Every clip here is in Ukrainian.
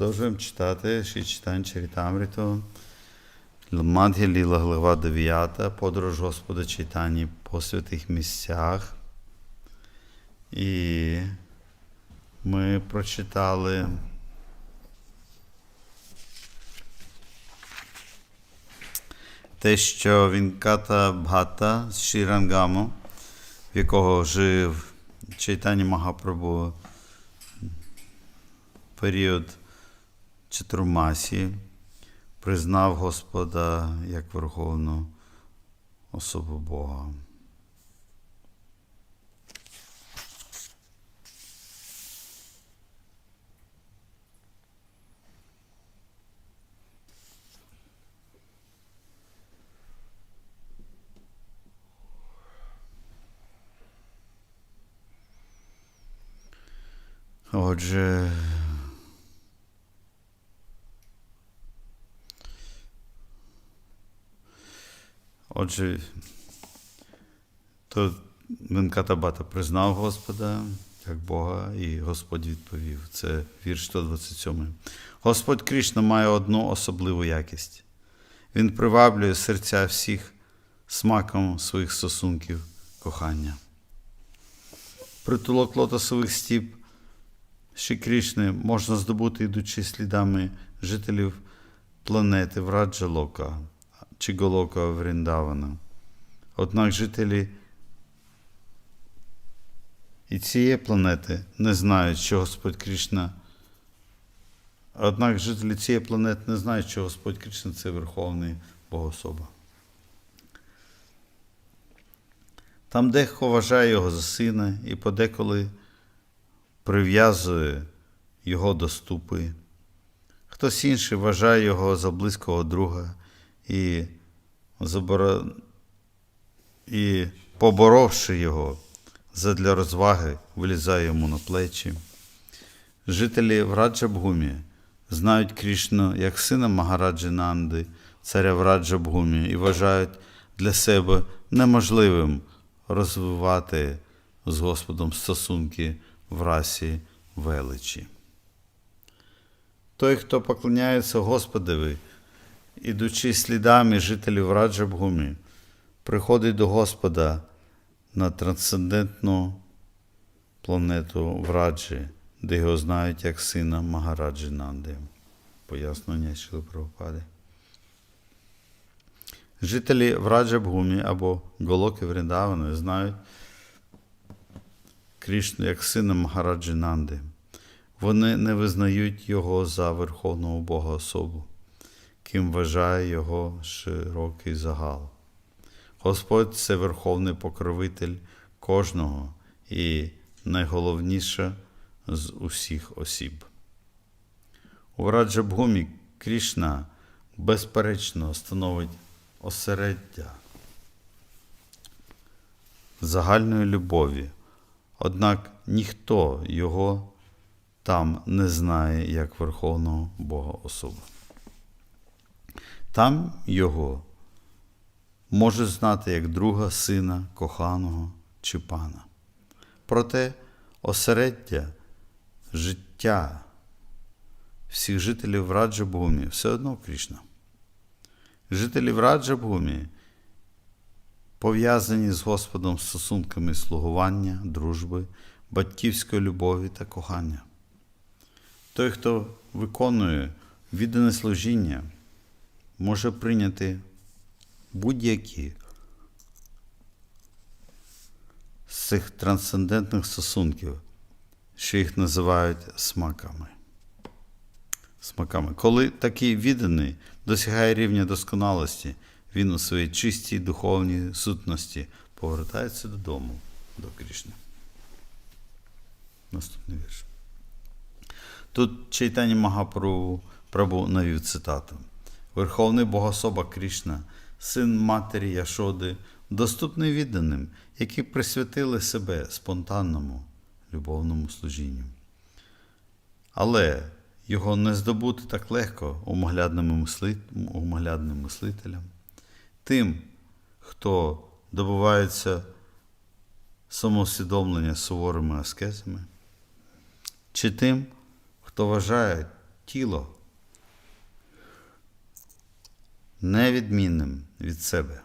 Продовжуємо читати ще читання Чарітамріту. Мад'я Ліла, глава 9, подорож Господа читання по святих місцях. І ми прочитали те, що Вінката Бхата з Шірангамо, в якого жив Чайтані Магапрабу період Чатурмасі, признав Господа як Верховну особу Бога. Отже, отже, то Венкатабата признав Господа як Бога, і Господь відповів. Це вірш 127. Господь Кришна має одну особливу якість. Він приваблює серця всіх смаком своїх стосунків кохання. Притулок лотосових стіп Ші Крішни можна здобути, йдучи слідами жителів планети Враджалока чи Голока Вріндавана. Однак жителі і цієї планети не знають, що Господь Кришна. Однак жителі цієї планети не знають, що Господь Кришна це Верховний Богособа. Там дехто вважає його за сина і подеколи прив'язує його до ступи. Хтось інший вважає його за близького друга і, забора... і поборовши його задля розваги, вилізає йому на плечі. Жителі Враджабгумі знають Крішну як сина Магараджі Нанди, царя Враджабгумі, і вважають для себе неможливим розвивати з Господом стосунки в расі величі. Той, хто поклоняється Господові, ідучи слідами жителів Раджабгумі, приходить до Господа на трансцендентну планету Враджі, де його знають як сина Магараджі Нанди. Пояснення Шили Прабхупади. Жителі Враджабгумі або Голоки Вріндавани знають Крішну як сина Магараджі Нанди. Вони не визнають його за Верховного Бога особу, ким вважає його широкий загал. Господь це верховний покровитель кожного і найголовніше з усіх осіб. У Раджабгумі Крішна безперечно становить осереддя загальної любові. Однак ніхто його там не знає як Верховного Бога особи. Там його може знати як друга сина, коханого чи пана. Проте осереддя життя всіх жителів Раджабумі все одно Крішна. Жителі Раджабумі пов'язані з Господом стосунками слугування, дружби, батьківської любові та кохання. Той, хто виконує віддане служіння, може прийняти будь-які з цих трансцендентних стосунків, що їх називають смаками. Смаками. Коли такий відданий досягає рівня досконалості, він у своїй чистій духовній сутності повертається додому до Крішни. Наступний вірш. Тут Чайтані Магапрабу Прабу навів цитату. Верховний Богособа Крішна, син матері Яшоди, доступний відданим, які присвятили себе спонтанному любовному служінню. Але його не здобути так легко умоглядним мислителям. Тим, хто добувається самоусвідомлення суворими аскезами, чи тим, хто вважає тіло невідмінним від себе.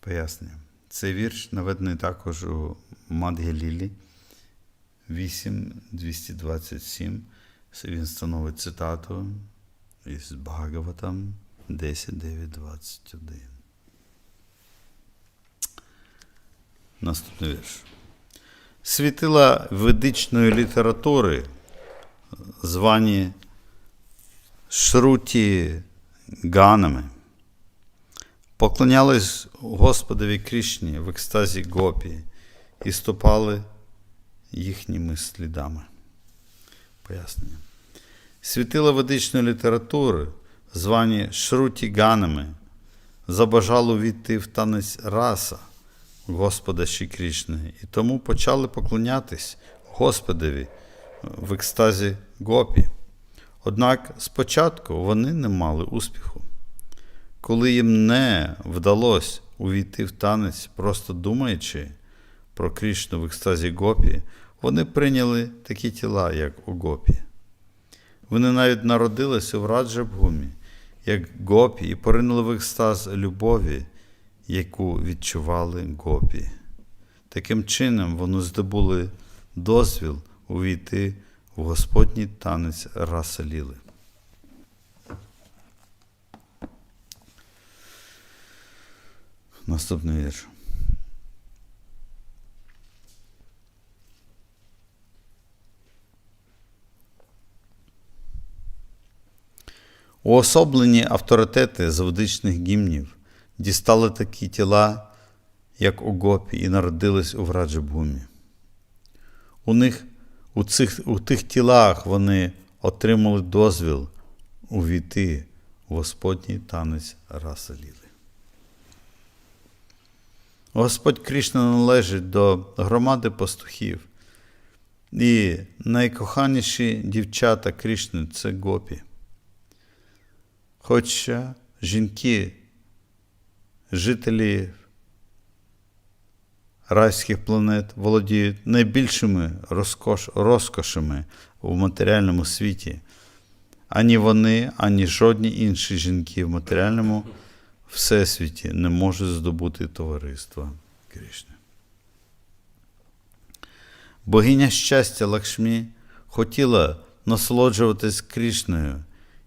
Пояснюю. Цей вірш наведений також у Мадгелілі 8.227. Він становить цитату із Бхагаватам 10.9.21. Наступний вірш. Світила ведичної літератури, звані Шруті Ганами, поклонялись Господові Крішні в екстазі Гопі і ступали їхніми слідами. Пояснення. Світила ведичної літератури, звані Шруті Ганами, забажало війти в танець раса Господа Крішни, і тому почали поклонятись Господові в екстазі Гопі. Однак спочатку вони не мали успіху. Коли їм не вдалося увійти в танець, просто думаючи про Крішну в екстазі Гопі, вони прийняли такі тіла, як у Гопі. Вони навіть народилися в Раджабгумі, як Гопі, і поринули в екстаз любові, яку відчували Гопі. Таким чином, вони здобули дозвіл увійти в Господній танець Расаліли. Наступний вірш. Уособлені авторитети заводичних гімнів дістали такі тіла, як у Гопі, і народились у Враджабгумі. У них у, цих, у тих тілах вони отримали дозвіл увійти в Господній танець Раса Ліли. Господь Кришна належить до громади пастухів, і найкоханіші дівчата Кришни це гопі. Хоча жінки, жителі райських планет володіють найбільшими розкош, розкошами в матеріальному світі, ані вони, ані жодні інші жінки в матеріальному всесвіті не можуть здобути товариства Кришни. Богиня щастя Лакшмі хотіла насолоджуватись Кришною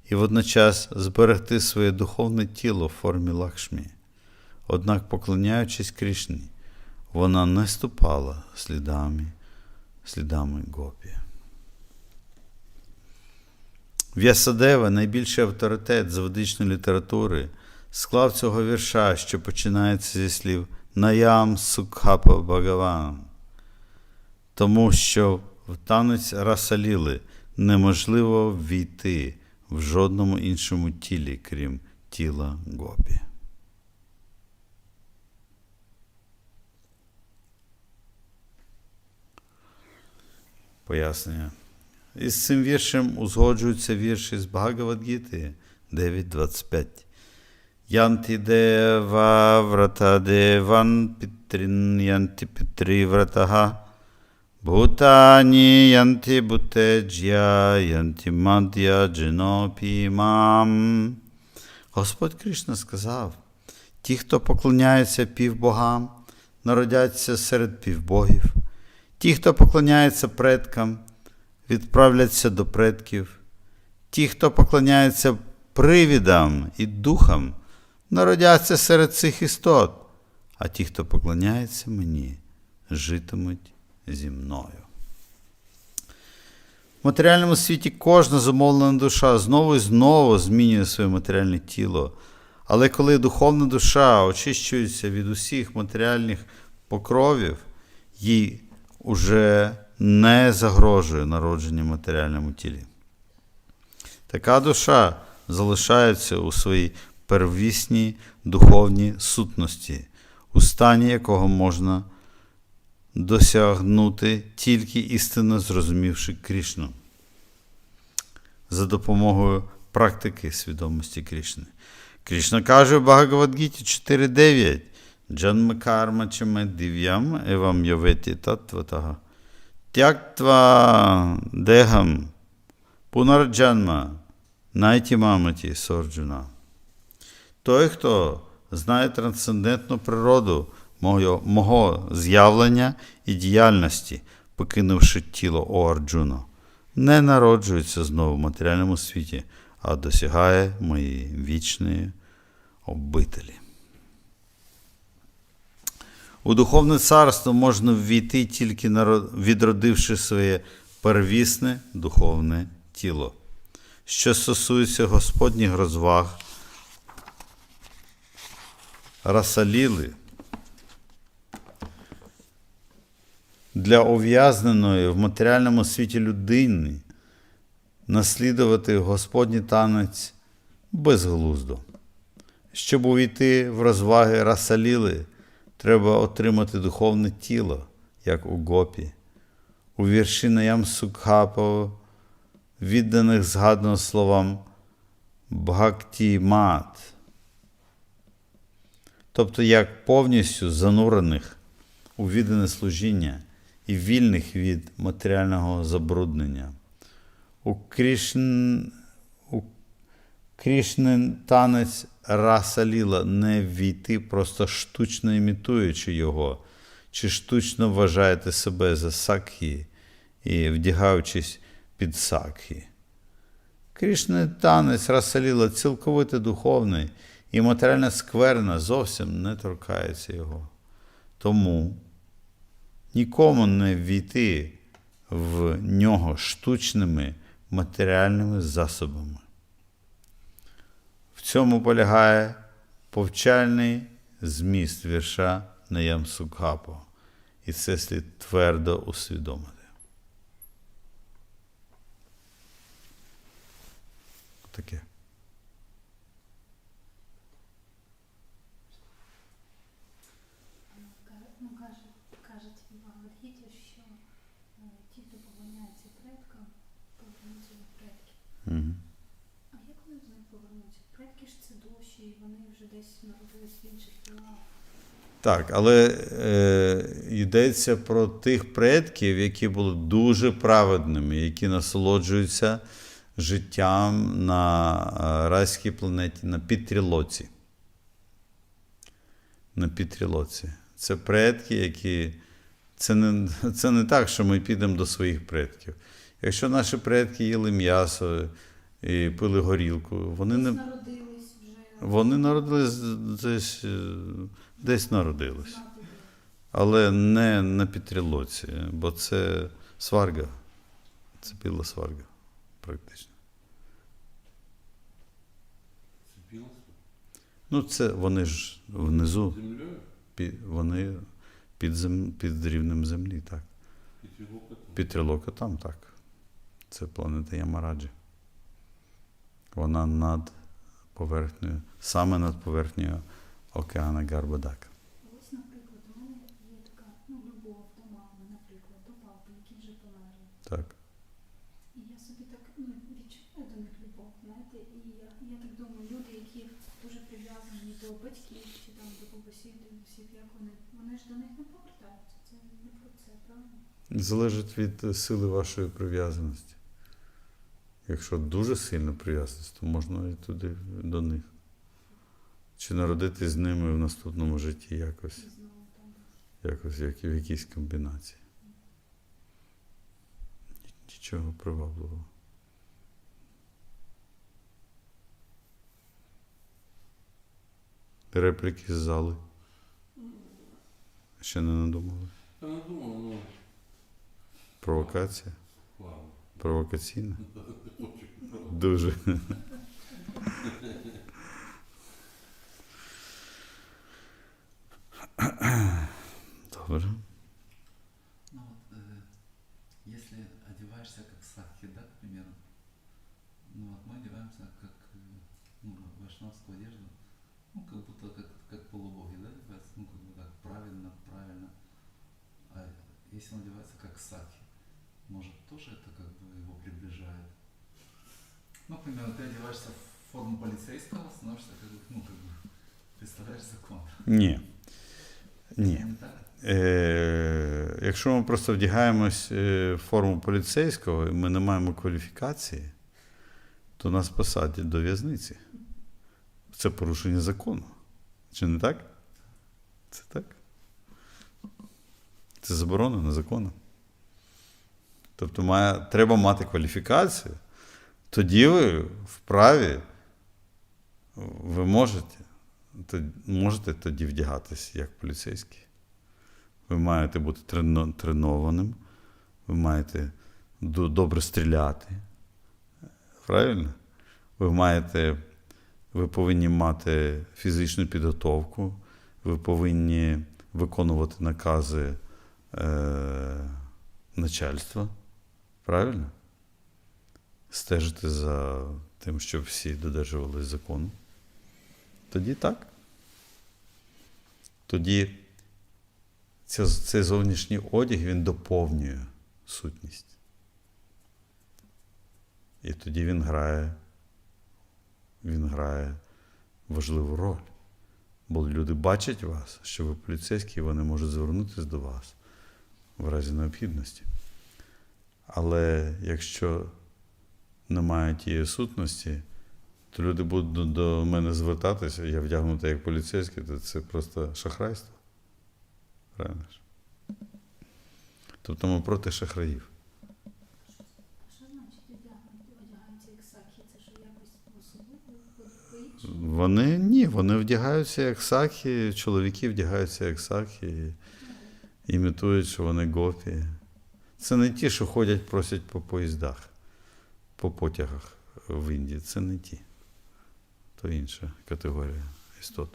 і водночас зберегти своє духовне тіло в формі Лакшмі. Однак, поклоняючись Кришні, вона не ступала слідами, слідами Гопі. В'ясадева, найбільший авторитет з ведичної літератури, склав цього вірша, що починається зі слів Наям Сукхапа Бхагаван, тому що в танець Расаліли неможливо ввійти в жодному іншому тілі, крім тіла Гопі. Пояснення. Із цим віршем узгоджуються вірші з Бхагавадгіти 9.25. Янти дева врата деван питрин янти питри вратага. Бхутані янти бутеджя янти мад'я дженопі мам. Господь Кришна сказав, ті, хто поклоняється півбогам, народяться серед півбогів. Ті, хто поклоняється предкам, відправляться до предків. Ті, хто поклоняється привідам і духам, народяться серед цих істот, а ті, хто поклоняється мені, житимуть зі мною. В матеріальному світі кожна зумовлена душа знову і знову змінює своє матеріальне тіло. Але коли духовна душа очищується від усіх матеріальних покровів, їй уже не загрожує народження в матеріальному тілі. Така душа залишається у своїй первісній духовній сутності, у стані якого можна досягнути тільки істинно зрозумівши Крішну за допомогою практики свідомості Крішни. Крішна каже в Багавадгіті 4.9 Джанма карма чаме див'ям евам йоветі таттватага. Тяктва дегам Пунараджанма найтімаматі сорджуна. Той, хто знає трансцендентну природу мого, мого з'явлення і діяльності, покинувши тіло О Арджуно, не народжується знову в матеріальному світі, а досягає моєї вічної обителі. У духовне царство можна ввійти тільки відродивши своє первісне духовне тіло. Що стосується Господніх розваг, Расаліли, для ув'язненої в матеріальному світі людини наслідувати Господній танець безглуздо. Щоб увійти в розваги Расаліли, треба отримати духовне тіло, як у гопі. У вірші Наям Сукхапо, відданих згадано словам Бхакті Мат, тобто як повністю занурених у віддане служіння і вільних від матеріального забруднення. У Крішн, у Крішнин танець раса ліла не ввійти, просто штучно імітуючи його, чи штучно вважаєте себе за сакхі і вдягаючись під сакхі. Крішний танець Расаліла цілковито духовний і матеріальна скверна зовсім не торкається його. Тому нікому не ввійти в нього штучними матеріальними засобами. Цьому полягає повчальний зміст вірша на Сукхапо, і це слід твердо усвідомити. Таке. Ну, каже, кажуть в Бхагавадгіті, що е, ті, хто поклоняється предкам, повернуться до предків. Мгм. А як вони до них повернуться? Предки ж це душі, і вони вже десь народились в інших тілах. Так, але е, йдеться про тих предків, які були дуже праведними, які насолоджуються життям на е, райській планеті, на Пітрілоці. На Пітрілоці. Це предки, які. Це не, це не так, що ми підемо до своїх предків. Якщо наші предки їли м'ясо і пили горілку, вони не. Вони народились десь, е, десь народились. Але не на Пітрілоці, бо це сварга. Це біла сварга, практично. Ну, це вони ж внизу, під, вони під, зем, під рівнем землі, так. І Пітрілока там так. Це планета Ямараджі. Вона над поверхнею, саме над поверхнею океана Гарбадака. Ось, наприклад, у мене є така ну, любов до мами, наприклад, до папи, які вже померли. Так. І я собі так ну, відчуваю до них любов, знаєте, і я, я так думаю, люди, які дуже прив'язані до батьків чи там до бабусів, дідусів, як вони, вони ж до них не повертаються. Це не про це, правильно? Залежить від сили вашої прив'язаності. Якщо дуже сильна прив'язаність, то можна і туди до них. Чи народитись з ними в наступному житті якось, якось як в якійсь комбінації. Нічого привабливого. Репліки з зали. Ще не надумали. Не думав, ну, Провокація. Провокаційна. Дуже. Добре. Ну вот, э, если одеваешься как сакхи, да, к примеру, ну вот мы одеваемся как э, ну, вайшнавскую одежду, ну как будто как, как полубоги, да, одеваются, ну как бы так правильно, правильно. А если он одевается как сакхи, может тоже это как бы его приближает. Ну, к примеру, ты одеваешься в форму полицейского, становишься как бы, ну как бы, представляешь закон. Ні. Ні. Не так? Е, якщо ми просто вдягаємось е, в форму поліцейського, і ми не маємо кваліфікації, то нас посадять до в'язниці. Це порушення закону. Чи не так? Це так. Це заборонено законом. Тобто має, треба мати кваліфікацію. Тоді ви вправі, ви можете, то- можете тоді вдягатись як поліцейський. Ви маєте бути трено- тренованим, ви маєте до- добре стріляти. Правильно? Ви маєте, ви повинні мати фізичну підготовку, ви повинні виконувати накази е, начальства. Правильно? Стежити за тим, щоб всі додержувались закону. Тоді так. Тоді цей зовнішній одяг він доповнює сутність. І тоді він грає, він грає важливу роль. Бо люди бачать вас, що ви поліцейські, і вони можуть звернутися до вас в разі необхідності. Але якщо немає тієї сутності, то люди будуть до, мене звертатися, я вдягнутий як поліцейський, то це просто шахрайство. Правильно ж? Тобто ми проти шахраїв. Що значить одягнути? Одягаються як сакхи? Це що якось особливо? Вони ні, вони вдягаються як сакхи, чоловіки вдягаються як сакхи, імітують, що вони гопі. Це не ті, що ходять, просять по поїздах, по потягах в Індії. Це не ті. То інша категорія істот.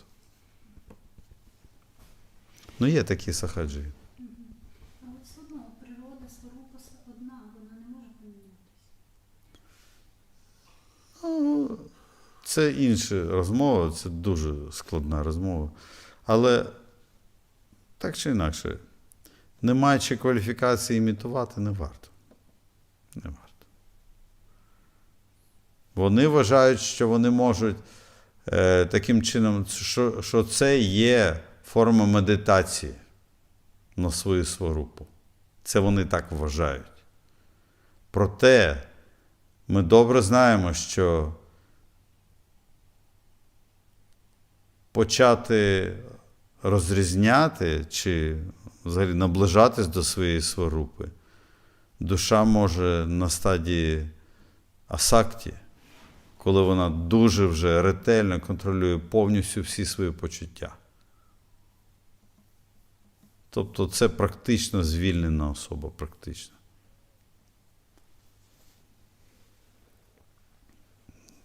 Ну, є такі сахаджі. Але все одно природа сварупа одна, вона не може помінятися. Ну, Це інша розмова, це дуже складна розмова. Але так чи інакше, не маючи кваліфікації імітувати, не варто. Не варто. Вони вважають, що вони можуть е, таким чином, що, що це є форма медитації на свою сварупу. Це вони так вважають. Проте ми добре знаємо, що почати розрізняти чи взагалі наближатись до своєї сварупи, душа може на стадії асакті, коли вона дуже вже ретельно контролює повністю всі свої почуття. Тобто це практично звільнена особа, практично.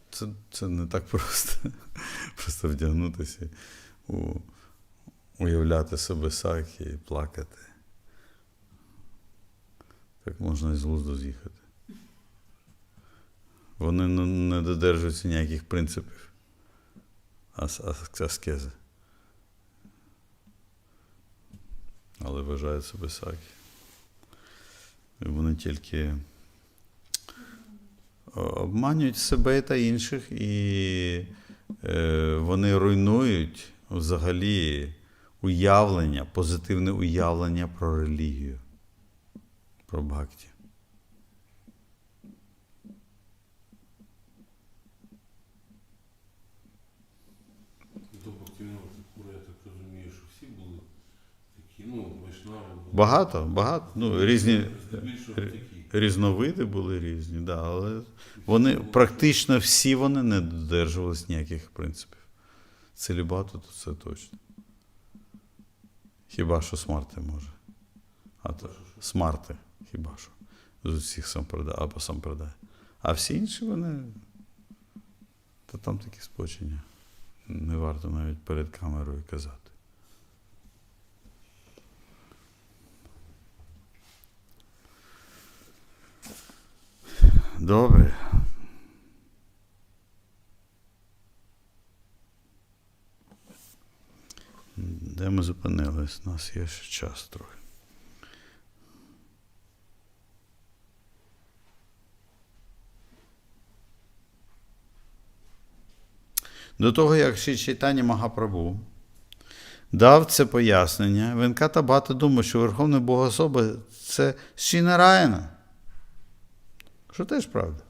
Це, це не так просто. Просто вдягнутися, у, уявляти себе сакі і плакати. Так можна і з глузду з'їхати. Вони не, додержуються ніяких принципів ас, ас, аскези. Але вважають себе сакі. Вони тільки обманюють себе та інших, і е, вони руйнують взагалі уявлення, позитивне уявлення про релігію, про бхакті. Багато, багато. Ну, різні різновиди були різні, да, але вони практично всі вони не додержувались ніяких принципів. Целібату, то це точно. Хіба що смарти може. А то смарти, хіба що. З усіх сампрадай, або сампрадай. А всі інші вони. Та там такі спочення. Не варто навіть перед камерою казати. Добре. Де ми зупинились? У нас є ще час трохи. До того, як Ші Чайтані Магапрабу дав це пояснення, Венката Бата думав, що Верховний Богособа це Ші Нараїна. Що теж правда.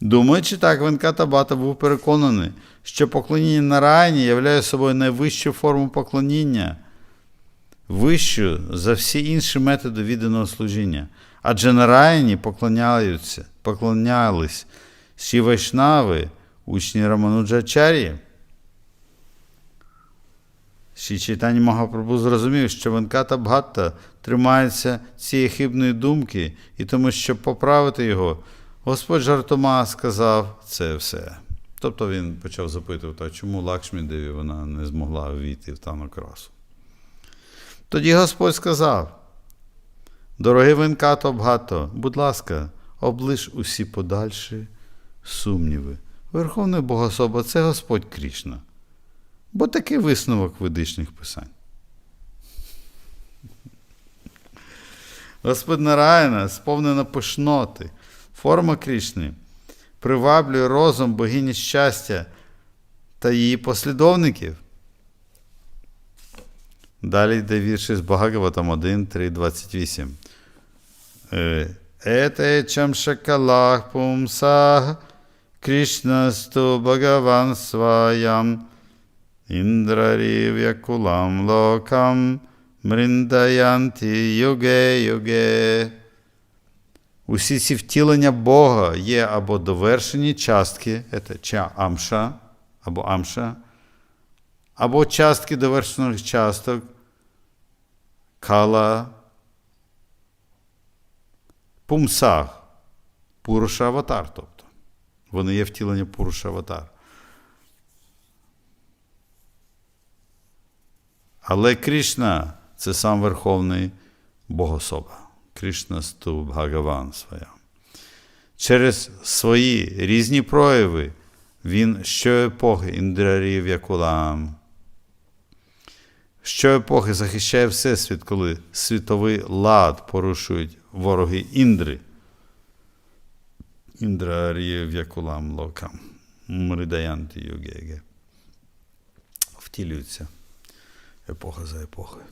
Думаючи так, Венкатабата був переконаний, що поклоніння Нараяні являє собою найвищу форму поклоніння, вищу за всі інші методи відданого служіння. Адже Нараяні поклоняються, поклонялись Ші Вайшнави, учні Рамануджачарі. Ші Чайтані Магапрабу зрозумів, що Венката Бхатта тримається цієї хибної думки, і тому, щоб поправити його, Господь жартома сказав це все. Тобто він почав запитувати, а чому Лакшмі Деві вона не змогла війти в танок расу. Тоді Господь сказав: Дорогий Венкато Бхатто, будь ласка, облиш усі подальші сумніви. Верховний Богособа це Господь Крішна. Бо такий висновок ведичних писань. Господь Нараяна сповнена пишноти, форма Крішни, приваблює розум богині щастя та її послідовників. Далі йде вірші з Багаватам 1, 3, 28. Е, Ете чам шакалах пумсах Кришнасту Бхагаван сваям Індрарів'якулам локам мриндаянті юге юге. Усі ці втілення Бога є або довершені частки, це ча амша, або амша, або частки довершених часток, кала, пумсах, пуруша аватар, тобто. Вони є втілення пуруша аватар. Але Кришна це сам Верховний Богособа. Кришна сту Бхагаван своя. Через свої різні прояви він щоепохи індрарів Якулам. Щоепохи захищає Всесвіт, коли світовий лад порушують вороги Індри. Індрарів Якулам Локам. Мридаянти Югеге. Втілюються епоха за епохою.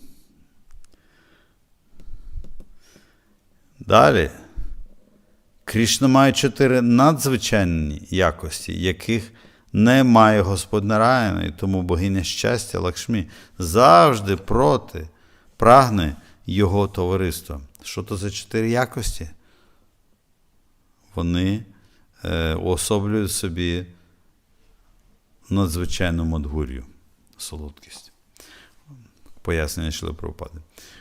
Далі. Крішна має чотири надзвичайні якості, яких не має Господь Нараяна, і тому богиня щастя Лакшмі завжди проти прагне його товариства. Що то за чотири якості? Вони е, уособлюють собі надзвичайну мадгур'ю, солодкість пояснення Шили Прабхупади.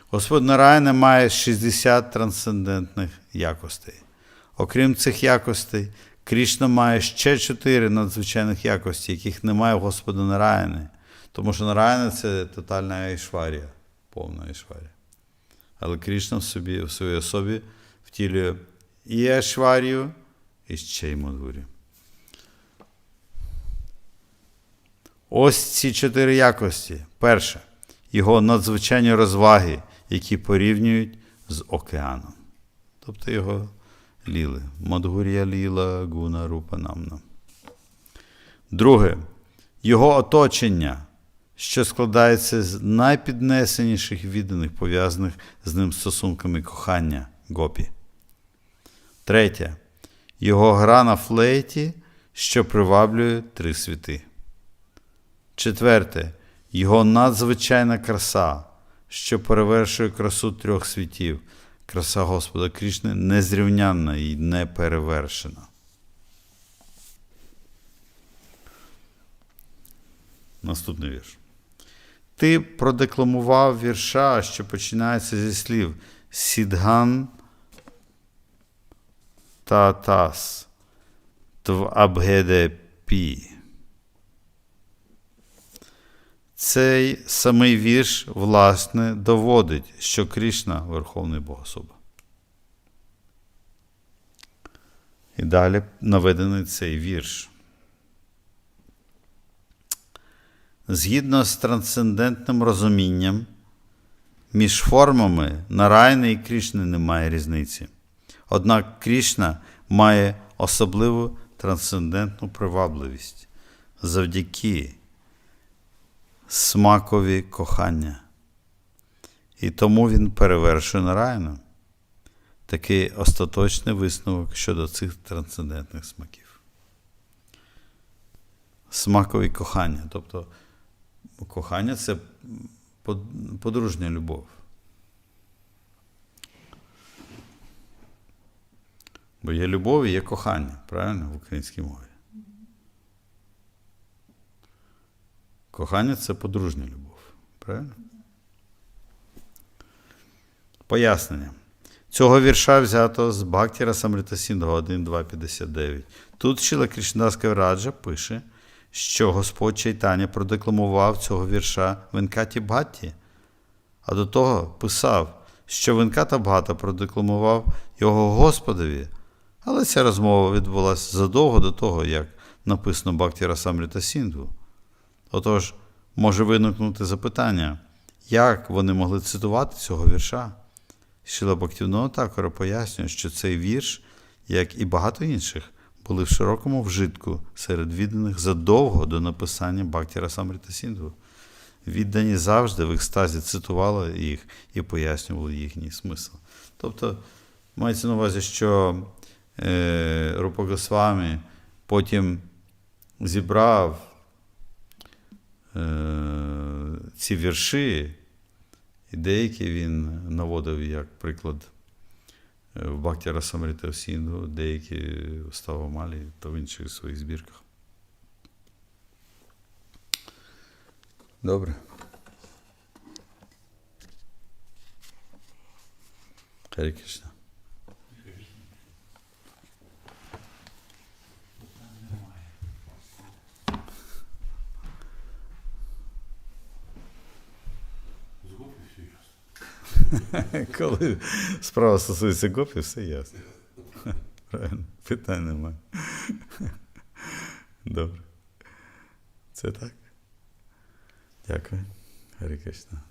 Господь Нараяна має 60 трансцендентних якостей. Окрім цих якостей, Крішна має ще 4 надзвичайних якості, яких немає в Господа Нараяни. Тому що Нараяна це тотальна айшварія, повна айшварія. Але Крішна в, собі, в своїй особі втілює і айшварію, і ще й мадгурію. Ось ці чотири якості. Перше його надзвичайні розваги, які порівнюють з океаном. Тобто його ліли. Мадгурія ліла гуна рупа намна. Друге, його оточення, що складається з найпіднесеніших відданих, пов'язаних з ним стосунками кохання гопі. Третє. Його гра на флейті, що приваблює три світи. Четверте його надзвичайна краса, що перевершує красу трьох світів. Краса Господа Крішни незрівнянна і неперевершена. Наступний вірш. Ти продекламував вірша, що починається зі слів Сідган та Тас Тв Абгеде Пі. Цей самий вірш, власне, доводить, що Кришна Верховний Богособа. І далі наведений цей вірш. Згідно з трансцендентним розумінням, між формами Нарайни і Крішни немає різниці. Однак Крішна має особливу трансцендентну привабливість завдяки смакові кохання. І тому він перевершує Нараяну. Такий остаточний висновок щодо цих трансцендентних смаків. смакові кохання. Тобто кохання це подружня любов. Бо є любов і є кохання, правильно, в українській мові. Кохання це подружня любов. Правильно? Пояснення. Цього вірша взято з Бхактіра Самритасіндга 1.2.59. Тут Шіла Кришнадаска Раджа пише, що Господь Чайтаня продекламував цього вірша Венкаті Бхатті, а до того писав, що Венката Бхата продекламував його Господові. Але ця розмова відбулася задовго до того, як написано Бхактіра Самрита Сіндhu. Отож, може виникнути запитання, як вони могли цитувати цього вірша? Шіла Бактівного такора пояснює, що цей вірш, як і багато інших, були в широкому вжитку серед відданих задовго до написання Бактіра Самрита Сіндhu. Віддані завжди в екстазі цитували їх і пояснювали їхній смисл. Тобто, мається на увазі, що е, Рупа потім зібрав ці вірші, і деякі він наводив як приклад е, в Бхактіра Самрита Сінду, деякі в Ставамалі та в інших своїх збірках. Добре. Харі Кришна. З гопі все ясно. Коли справа стосується гопів, все ясно. Правильно, питань немає. Добре. Це так. Дякую. Гарі Кришна.